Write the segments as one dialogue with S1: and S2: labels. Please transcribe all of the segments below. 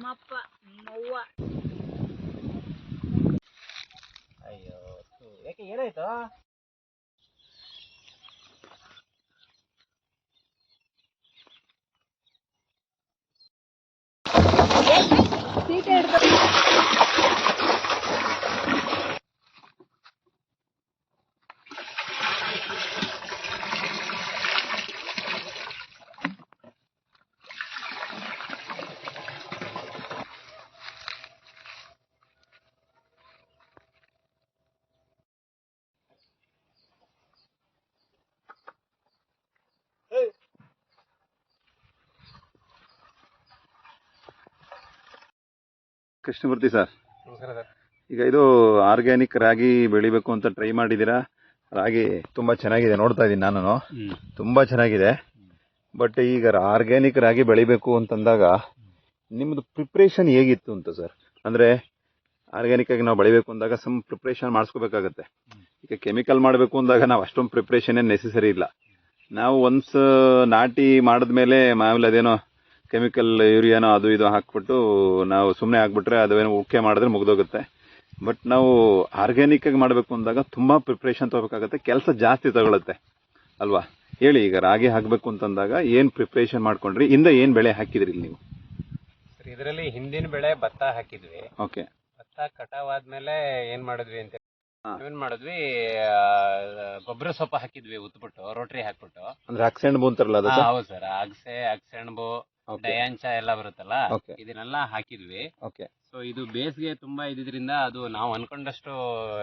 S1: ನಮ್ಮಪ್ಪ ನಮ್ಮವ್ವ
S2: ಅಯ್ಯೋ ಥು, ಯಾಕೆ ಏನಾಯ್ತು
S3: ಕೃಷ್ಣಮೂರ್ತಿ ಸರ್
S2: ನಮಸ್ಕಾರ ಸರ್.
S3: ಈಗ ಇದು ಆರ್ಗ್ಯಾನಿಕ್ ರಾಗಿ ಬೆಳಿಬೇಕು ಅಂತ ಟ್ರೈ ಮಾಡಿದ್ದೀರಾ? ರಾಗಿ ತುಂಬಾ ಚೆನ್ನಾಗಿದೆ ನೋಡ್ತಾ ಇದ್ದೀನಿ ನಾನು ತುಂಬಾ ಚೆನ್ನಾಗಿದೆ. ಬಟ್ ಈಗ ಆರ್ಗ್ಯಾನಿಕ್ ರಾಗಿ ಬೆಳಿಬೇಕು ಅಂತಂದಾಗ ನಿಮ್ದು ಪ್ರಿಪ್ರೇಷನ್ ಹೇಗಿತ್ತು ಅಂತ ಸರ್? ಅಂದ್ರೆ ಆರ್ಗ್ಯಾನಿಕ್ ಆಗಿ ನಾವು ಬೆಳಿಬೇಕು ಅಂದಾಗ ಸಮ್ ಪ್ರಿಪ್ರೇಷನ್ ಮಾಡಿಸ್ಕೋಬೇಕಾಗತ್ತೆ. ಈಗ ಕೆಮಿಕಲ್ ಮಾಡಬೇಕು ಅಂದಾಗ ನಾವು ಅಷ್ಟೊಂದು ಪ್ರಿಪ್ರೇಷನ್ ಏನು ನೆಸೆಸರಿ ಇಲ್ಲ. ನಾವು ಒನ್ಸ್ ನಾಟಿ ಮಾಡಿದ್ಮೇಲೆ ಮಾಮೂಲಿ ಅದೇನೋ ಕೆಮಿಕಲ್ ಯೂರಿಯಾನೋ ಅದು ಇದು ಹಾಕ್ಬಿಟ್ಟು ನಾವು ಸುಮ್ಮನೆ ಹಾಕ್ಬಿಟ್ರೆ ಅದೇನೋ ಉಕ್ಕೆ ಮಾಡಿದ್ರೆ ಮುಗ್ದೋಗುತ್ತೆ. ಬಟ್ ನಾವು ಆರ್ಗ್ಯಾನಿಕ್ ಆಗಿ ಮಾಡಬೇಕು ಅಂದಾಗ ತುಂಬಾ ಪ್ರಿಪ್ರೇಷನ್ ತಗೋಬೇಕಾಗತ್ತೆ ಕೆಲಸ ಜಾಸ್ತಿ ತಗೊಳುತ್ತೆ. ಅಲ್ವಾ? ಹೇಳಿ ಈಗ ರಾಗಿ ಹಾಕಬೇಕು ಅಂತಂದಾಗ ಏನು ಪ್ರಿಪ್ರೇಷನ್ ಮಾಡ್ಕೊಂಡ್ರಿ? ಇಂದ ಏನು ಬೆಳೆ ಹಾಕಿದ್ರಿ ನೀವು?
S2: ಸರ್ ಇದರಲ್ಲಿ ಹಿಂದಿನ ಬೆಳೆ ಭತ್ತ ಹಾಕಿದ್ವಿ.
S3: ಓಕೆ
S2: ಭತ್ತ ಕಟಾವ್ ಆದ್ಮೇಲೆ ಏನ್ ಮಾಡಿದ್ವಿ ಅಂತ ಏನ್ ಮಾಡಿದ್ವಿ ಗೊಬ್ಬರ ಸೊಪ್ಪು ಹಾಕಿದ್ವಿ ಉತ್ಬಿಟ್ಟು ರೋಟ್ರಿ ಹಾಕ್ಬಿಟ್ಟು.
S3: ಅಂದ್ರೆ ಅಕ್ಸೆಣ್ಬು ಅಂತಾರಲ್ಲ ಅದು
S2: ಹಾ, ಹೌದು ಸರ್. ಅಗಸೆ ಅಗಸೆಣಬು ಡಯಾಂಚ ಎಲ್ಲ ಬರುತ್ತಲ್ಲ ಇದನ್ನೆಲ್ಲ ಹಾಕಿದ್ವಿ.
S3: ಓಕೆ
S2: ಸೊ ಇದು ಬೇಸಿಗೆ ತುಂಬಾ ಇದ್ರಿಂದ ಅದು ನಾವು ಅನ್ಕೊಂಡಷ್ಟು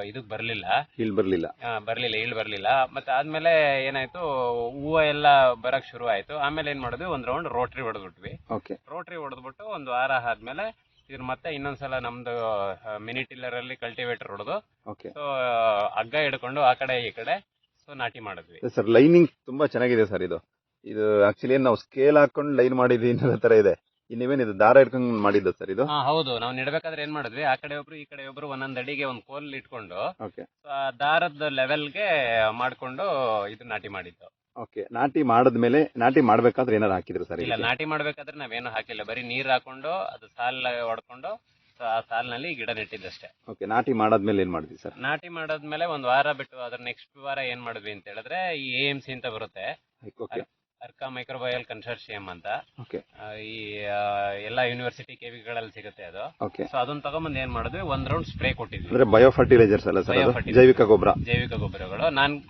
S2: ಇದಕ್ ಬರ್ಲಿಲ್ಲ.
S3: ಇಲ್ಲಿ ಬರ್ಲಿಲ್ಲ.
S2: ಆ, ಬರ್ಲಿಲ್ಲ ಇಳ್ ಬರ್ಲಿಲ್ಲ. ಮತ್ತೆ ಆದ್ಮೇಲೆ ಏನಾಯ್ತು ಹೂವ ಎಲ್ಲ ಬರಕ್ ಶುರು ಆಯ್ತು. ಆಮೇಲೆ ಏನ್ ಮಾಡಿದ್ವಿ ಒಂದ್ ರೌಂಡ್ ರೋಟ್ರಿ ಹೊಡೆದ್ಬಿಟ್ವಿ.
S3: ಓಕೆ
S2: ರೋಟ್ರಿ ಹೊಡೆದ್ಬಿಟ್ಟು ಒಂದು ವಾರ ಆದ್ಮೇಲೆ ಇದ್ರ ಮತ್ತೆ ಇನ್ನೊಂದ್ಸಲ ನಮ್ದು ಮಿನಿ ಟಿಲ್ಲರ್ ಅಲ್ಲಿ ಕಲ್ಟಿವೇಟರ್ ಹೊಡೆದು
S3: ಓಕೆ
S2: ಸೊ ಹಗ್ಗ ಹಿಡ್ಕೊಂಡು ಆ ಕಡೆ ಈ ಕಡೆ ಸೊ ನಾಟಿ ಮಾಡಿದ್ವಿ.
S3: ಸರ್ ಲೈನಿಂಗ್ ತುಂಬಾ ಚೆನ್ನಾಗಿದೆ ಸರ್ ಇದು. ಇದು ಆಕ್ಚುಲಿ ನಾವು ಸ್ಕೇಲ್ ಹಾಕೊಂಡು ಲೈನ್ ಮಾಡಿದ್ವಿ ಅನ್ನೋ ತರ ಇದೆ. ಇನ್ನೇವೇನ್ ಇದು ದಾರ ಇಟ್ಕೊಂಡು ಮಾಡಿದ್ದು ಸರ್ ಇದು?
S2: ಹಾ ಹೌದು. ನಾವು ನೆಡ್ಬೇಕಾದ್ರೆ ಏನ್ ಮಾಡಿದ್ವಿ? ಆ ಕಡೆ ಒಬ್ರು ಈ ಕಡೆ ಒಬ್ರು ಒಂದೊಂದ್ ಅಡಿಗೆ ಒಂದ್ ಕೋಲ್ ಇಟ್ಕೊಂಡು
S3: ಓಕೆ.
S2: ಆ ದಾರದ ಲೆವೆಲ್ಗೆ ಮಾಡ್ಕೊಂಡು ಇದು ನಾಟಿ ಮಾಡಿದ್ದು.
S3: ಓಕೆ. ನಾಟಿ ಮಾಡಿದ್ಮೇಲೆ ನಾಟಿ ಮಾಡ್ಬೇಕಾದ್ರೆ ಏನಾರು ಹಾಕಿದ್ರು ಸರ್
S2: ಇಲ್ಲ ನಾಟಿ ಮಾಡ್ಬೇಕಾದ್ರೆ ನಾವೇನು ಹಾಕಿಲ್ಲ. ಬರೀ ನೀರ್ ಹಾಕೊಂಡು ಅದು ಸಾಲ್ ಹೊಡ್ಕೊಂಡು ಆ ಸಾಲ್ನಲ್ಲಿ ಗಿಡ ನೆಟ್ಟಿದ್ದಷ್ಟೇ.
S3: ಓಕೆ. ನಾಟಿ ಮಾಡಾದ್ಮೇಲೆ ಏನ್ ಮಾಡಿದ್ವಿ ಸರ್?
S2: ನಾಟಿ ಮಾಡಾದ್ಮೇಲೆ ಒಂದ್ ವಾರ ಬಿಟ್ಟು ಅದ್ರ ನೆಕ್ಸ್ಟ್ ವಾರ ಏನ್ ಮಾಡಿದ್ವಿ ಅಂತ ಹೇಳಿದ್ರೆ ಈ ಎ ಎಂ ಸಿ ಅಂತ ಬರುತ್ತೆ.
S3: ಓಕೆ.
S2: ಅರ್ಕಾ ಮೈಕ್ರೋಬಯಲ್ ಕನ್ಸರ್ಷಿಯಂ ಅಂತ.
S3: ಓಕೆ.
S2: ಈ ಆ, ಎಲ್ಲಾ ಯೂನಿವರ್ಸಿಟಿ ಕೆವಿಗಳಲ್ಲಿ ಸಿಗುತ್ತೆ ಅದು.
S3: ಓಕೆ.
S2: ಸೊ ಅದನ್ನ ತಗೊಂಬಂದ್ ಏನ್ ಮಾಡಿದ್ವಿ? ಒಂದ್ ರೌಂಡ್ ಸ್ಪ್ರೇ ಕೊಟ್ಟಿದ್ವಿ.
S3: ಅಂದ್ರೆ ಬಯೋ ಫರ್ಟಿಲೈಸರ್ಸ್ ಅಲ್ಲ ಸರ್ ಅದು. ಜೈವಿಕ ಗೊಬ್ಬರ?
S2: ಜೈವಿಕ ಗೊಬ್ಬರಗಳು ನಾನ್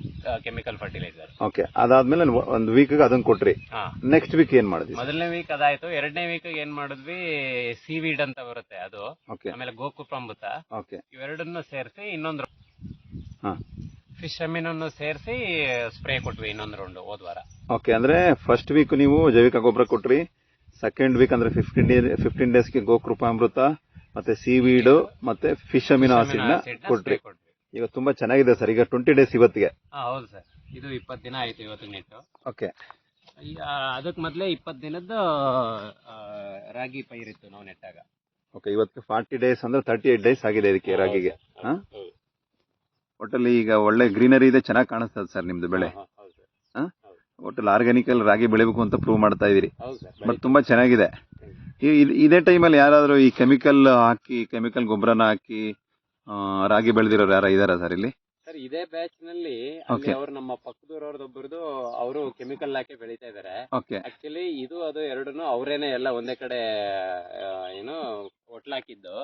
S2: ಕೆಮಿಕಲ್ ಫರ್ಟಿಲೈಸರ್
S3: ಓಕೆ. ಅದಾದ್ಮೇಲೆ ಒಂದು ವೀಕ್ ಅದನ್ನ ಕೊಟ್ರಿ.
S2: ಹಾ.
S3: ನೆಕ್ಸ್ಟ್ ವೀಕ್ ಏನ್ ಮಾಡಿದ್ವಿ
S2: ಮೊದಲನೇ ವೀಕ್ ಅದಾಯ್ತು. ಎರಡನೇ ವೀಕ್ ಏನ್ ಮಾಡಿದ್ವಿ? ಸೀವೀಡ್ ಅಂತ ಬರುತ್ತೆ ಅದು.
S3: ಓಕೆ.
S2: ಆಮೇಲೆ ಗೋಕು
S3: ಓಕೆ.
S2: ಇವೆರಡನ್ನು ಸೇರಿಸಿ ಇನ್ನೊಂದು
S3: ಹಾ.
S2: ಫಿಶ್ ಅಮೀನನ್ನು ಸೇರಿಸಿ ಸ್ಪ್ರೇ ಕೊಟ್ವಿ ಇನ್ನೊಂದು ರೌಂಡ್ ಹೋದ್ ವಾರ.
S3: ಓಕೆ ಅಂದ್ರೆ ಫಸ್ಟ್ ವೀಕ್ ನೀವು ಜೈವಿಕ ಗೊಬ್ಬರ ಕೊಟ್ರಿ ಸೆಕೆಂಡ್ ವೀಕ್ ಅಂದ್ರೆ ಫಿಫ್ಟೀನ್ ಡೇ ಫಿಫ್ಟೀನ್ ಡೇಸ್ಗೆ ಗೋಕೃಪಾಮೃತ ಮತ್ತೆ ಸೀವೀಡ್ ಮತ್ತೆ ಫಿಶ್ ಅಮಿನೋ ಆಸಿಡ್ನ ಕೊಟ್ರಿ. ಈಗ ತುಂಬಾ ಚೆನ್ನಾಗಿದೆ ಸರ್ ಈಗ ಟ್ವೆಂಟಿ ಡೇಸ್ ಇವತ್ತಿಗೆ.
S2: ಹೌದು ಸರ್ ಇದು ಇಪ್ಪತ್ತು ದಿನ ಆಯ್ತು ಇವತ್ತು ನೆಟ್ಟು
S3: ಓಕೆ
S2: ಅದಕ್ಕೆ ಮೊದಲೇ ಇಪ್ಪತ್ತು ದಿನದ್ದು ಆ, ರಾಗಿ ಪೈರಿತ್ತು ನಾವು ನೆಟ್ಟಾಗ.
S3: ಓಕೆ ಇವತ್ತು ಫಾರ್ಟಿ ಡೇಸ್ ಅಂದ್ರೆ ತರ್ಟಿ ಏಟ್ ಡೇಸ್ ಆಗಿದೆ ಇದಕ್ಕೆ ರಾಗಿಗೆ. ಒಟ್ಟಲ್ಲಿ ಈಗ ಒಳ್ಳೆ ಗ್ರೀನರಿ ಇದೆ ಚೆನ್ನಾಗಿ ಕಾಣಿಸ್ತದೆ ಸರ್ ನಿಮ್ದು ಬೆಳೆ. ಒಟ್ಟಲ್ಲಿ ಆರ್ಗ್ಯಾನಿಕ್ ಅಲ್ಲಿ ರಾಗಿ ಬೆಳಿಬೇಕು ಅಂತ ಪ್ರೂವ್ ಮಾಡ್ತಾ ಇದೀರಿ ಬಟ್ ತುಂಬಾ ಚೆನ್ನಾಗಿದೆ. ಇದ್- ಟೈಮಲ್ಲಿ ಯಾರಾದರೂ ಈ ಕೆಮಿಕಲ್ ಹಾಕಿ ಕೆಮಿಕಲ್ ಗೊಬ್ಬರನ ಹಾಕಿ ರಾಗಿ ಬೆಳೆದಿರೋರು ಯಾರ ಇದಾರ ಸರ್ ಇಲ್ಲಿ?
S2: ಸರ್ ಇದೇ
S3: ಬ್ಯಾಚ್ನಲ್ಲಿ.
S2: ಅವ್ರು ನಮ್ಮ ಪಕ್ಕದೂರವ್ರದೊಬ್ಬರದು ಅವರು ಕೆಮಿಕಲ್ ಹಾಕಿ ಬೆಳೀತಾ ಇದಾರೆ. ಆಕ್ಚುಲಿ ಇದು ಅದು ಎರಡೂನು ಅವರೇನೆ ಎಲ್ಲ ಒಂದೇ ಕಡೆ ಏನು ಹೋಟ್ಲ್
S3: ಹಾಕಿದ್ದು.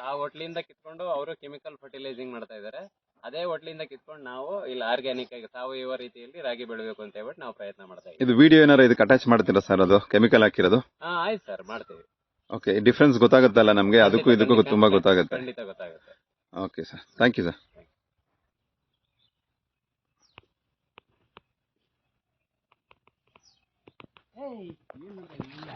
S2: ಆ ಹೋಟ್ಲಿಂದ ಕಿತ್ಕೊಂಡು ಅವರು ಕೆಮಿಕಲ್ ಫರ್ಟಿಲೈಸಿಂಗ್ ಮಾಡ್ತಾ ಇದಾರೆ. ಅದೇ ಹೋಟ್ಲಿಂದ ಕಿತ್ಕೊಂಡು ನಾವು ಇಲ್ಲಿ ಆರ್ಗ್ಯಾನಿಕ್ ಆಗಿ ಸಾವಯವ ರೀತಿಯಲ್ಲಿ ರಾಗಿ ಬೆಳಿಬೇಕು ಅಂತ ಹೇಳ್ಬಿಟ್ಟು ನಾವು ಪ್ರಯತ್ನ ಮಾಡ್ತಾ ಇದ್ದೀವಿ.
S3: ಇದು ವಿಡಿಯೋ ಏನಾರ ಇದಕ್ಕೆ ಅಟ್ಯಾಚ್ ಮಾಡ್ತೀರಾ ಸರ್ ಅದು? ಕೆಮಿಕಲ್ ಹಾಕಿರೋದು?
S2: ಹಾ ಆಯ್ತು ಸರ್ ಮಾಡ್ತೀವಿ.
S3: ಓಕೆ ಡಿಫ್ರೆನ್ಸ್ ಗೊತ್ತಾಗುತ್ತಲ್ಲ ನಮಗೆ? ಅದಕ್ಕೂ ಇದಕ್ಕೂ ತುಂಬಾ ಗೊತ್ತಾಗುತ್ತೆ.
S2: ಖಂಡಿತ ಗೊತ್ತಾಗುತ್ತೆ.
S3: Okay sir thank you sir
S2: ಏಯ್, ಏನು ಇದೀಯ?